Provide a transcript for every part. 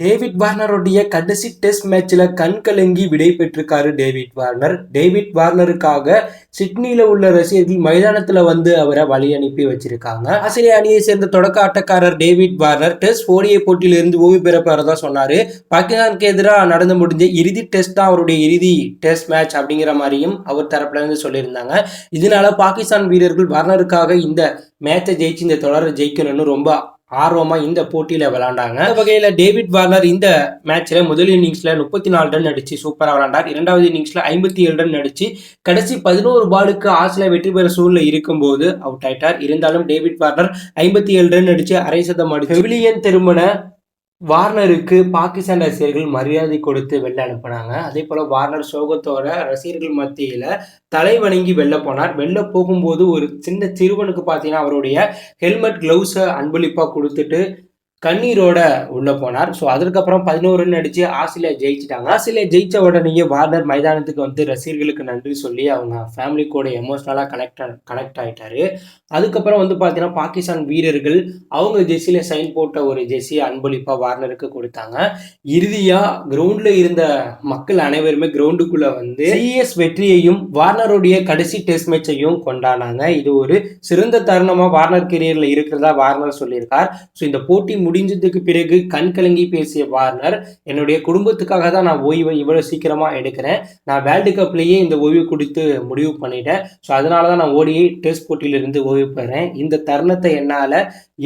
David வார்னருடைய கடைசி test மேட்ச்ல கண் கலங்கி விடை பெற்றிருக்காரு டேவிட் வார்னர். டேவிட் வார்னருக்காக சிட்னியில் உள்ள ரசிகர்கள் மைதானத்துல வந்து அவரை வழி அனுப்பி வச்சிருக்காங்க. ஆசிரிய அணியை சேர்ந்த தொடக்க ஆட்டக்காரர் டேவிட் வார்னர் டெஸ்ட் ஓடிஐ போட்டியிலிருந்து ஓய்வு பெற போறதா சொன்னாரு. பாகிஸ்தானுக்கு எதிராக நடந்து முடிஞ்ச இறுதி டெஸ்ட் தான் அவருடைய இறுதி டெஸ்ட் மேட்ச் அப்படிங்கிற மாதிரியும் அவர் தரப்புல இருந்து சொல்லியிருந்தாங்க. இதனால பாகிஸ்தான் வீரர்கள் வார்னருக்காக இந்த மேட்சை ஜெயிச்சு இந்த தொடரை ஜெயிக்கணும்னு ரொம்ப ஆர்வமா இந்த போட்டியில விளையாண்டாங்க. அந்த வகையில டேவிட் வார்னர் இந்த மேட்ச்ல முதல் இன்னிங்ஸ்ல முப்பத்தி நாலு ரன் அடிச்சு சூப்பரா விளையாண்டார். இரண்டாவது இன்னிங்ஸ்ல ஐம்பத்தி ஏழு ரன் அடிச்சு கடைசி பதினோரு பாலுக்கு ஆஸ்திரேலியா வெற்றி பெற சூழ்நிலை இருக்கும்போது அவுட் ஆயிட்டார். இருந்தாலும் டேவிட் வார்னர் ஐம்பத்தி ஏழு ரன் அடிச்சு அரை சதம் அடிச்சு பெவிலியன் திருமண வார்னருக்கு பாகிஸ்தான் ரசிகர்கள் மரியாதை கொடுத்து வெளில அனுப்புனாங்க. அதே போல வார்னர் சோகத்தோட ரசிகர்கள் மத்தியில தலை வணங்கி வெளில போனார். வெளில போகும்போது ஒரு சின்ன சிறுவனுக்கு பார்த்தீங்கன்னா அவருடைய ஹெல்மெட் க்ளவுஸை அன்பளிப்பாக கொடுத்துட்டு கண்ணீரோட உள்ள போனார். ஸோ அதுக்கப்புறம் பதினோரு ரன் அடிச்சு ஆஸ்திரேலியா ஜெயிச்சிட்டாங்க. ஆஸ்திரேலியா ஜெயிச்ச உடனேயே வார்னர் மைதானத்துக்கு வந்து ரசிகர்களுக்கு நன்றி சொல்லி அவங்க ஃபேமிலி கூட எமோஷ்னலாக கனெக்ட் கனெக்ட் ஆயிட்டாரு. அதுக்கப்புறம் வந்து பார்த்தீங்கன்னா பாகிஸ்தான் வீரர்கள் அவங்க ஜெர்சியில் சைன் போட்ட ஒரு ஜெர்சியை அன்பளிப்பாக வார்னருக்கு கொடுத்தாங்க. இறுதியாக கிரவுண்டில் இருந்த மக்கள் அனைவருமே கிரவுண்டுக்குள்ளே வந்து சிஎஸ் வெற்றியையும் வார்னருடைய கடைசி டெஸ்ட் மேட்சையும் கொண்டாடினாங்க. இது ஒரு சிறந்த தருணமாக வார்னர் கெரியரில் இருக்கிறதா வார்னர் சொல்லியிருக்கார். ஸோ இந்த போட்டி முடிஞ்சதுக்கு பிறகு கண் கலங்கி பேசிய வார்னர் என்னுடைய குடும்பத்துக்காக தான் நான் ஓய்வை இவ்வளோ சீக்கிரமாக எடுக்கிறேன். நான் வேர்ல்டு கப்லேயே இந்த ஓய்வு கொடுத்து முடிவு பண்ணிட்டேன். ஸோ அதனால தான் நான் ஓடியை டெஸ்ட் போட்டியிலிருந்து ஓய்வு பெறேன். இந்த தருணத்தை என்னால்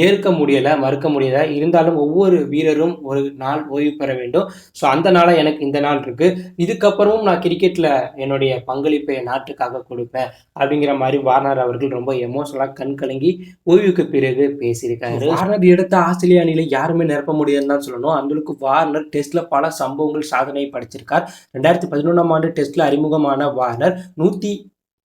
ஏற்க முடியலை மறுக்க முடியலை. இருந்தாலும் ஒவ்வொரு வீரரும் ஒரு நாள் ஓய்வு பெற வேண்டும். ஸோ அந்த நாளாக எனக்கு இந்த நாள் இருக்குது இதுக்கப்புறமும் நான் கிரிக்கெட்ல என்னுடைய பங்களிப்பை நாட்டுக்காக கொடுப்பேன் அப்படிங்கிற மாதிரி வார்னர் அவர்கள் ரொம்ப எமோஷனலாக கண் கலங்கி ஓய்வுக்கு பிறகு பேசியிருக்காரு. வார்னர் எடுத்த ஆஸ்திரேலியா அணியில யாருமே நிரப்ப முடியாதுன்னு தான் சொல்லணும். அந்த அளவுக்கு வார்னர் டெஸ்ட்ல பல சம்பவங்கள் சாதனை படைச்சிருக்கார். ரெண்டாயிரத்தி பதினொன்றாம் ஆண்டு டெஸ்ட்ல அறிமுகமான வார்னர் நூத்தி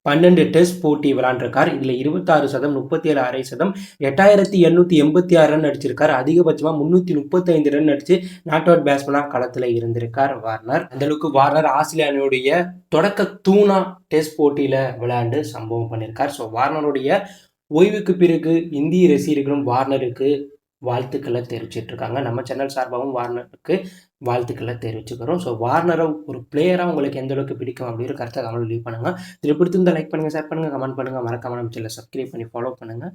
பன்னெண்டு டெஸ்ட் போட்டி விளாண்டுருக்கார். இதில் இருபத்தாறு சதம் முப்பத்தி ஏழு அரை சதம் எட்டாயிரத்தி எண்ணூற்றி எண்பத்தி ஆறு ரன் அடிச்சிருக்கார். அதிகபட்சமாக முந்நூற்றி முப்பத்தைந்து ரன் அடிச்சு நாட் அவுட் பேட்ஸ்மனாக களத்தில் இருந்திருக்கார் வார்னர். அந்தளவுக்கு வார்னர் ஆஸ்திரேலிய அணியுடைய தொடக்க தூணா டெஸ்ட் போட்டியில் விளையாண்டு சம்பவம் பண்ணியிருக்கார் ஸோ வார்னருடைய ஓய்வுக்கு பிறகு இந்திய ரசிகர்களும் வார்னருக்கு வாழ்த்துக்களை தெரிவிச்சிட்ருக்காங்க. நம்ம சேனல் சார்பாகவும் வார்னருக்கு வாழ்த்துக்களை தெரிவிச்சுக்கிறோம். ஸோ வார்னரை ஒரு பிளேயராக உங்களுக்கு எந்த அளவுக்கு பிடிக்கும் அப்படிங்கிற கருத்தை கமெண்ட் லீவ் பண்ணுங்கள் திருப்பி பிடித்திருந்தால் லைக் பண்ணுங்கள் ஷேர் பண்ணுங்கள் கமெண்ட் பண்ணுங்கள் மறக்காம நம்ம சேனலை சப்ஸ்கிரைப் பண்ணி ஃபாலோ பண்ணுங்கள்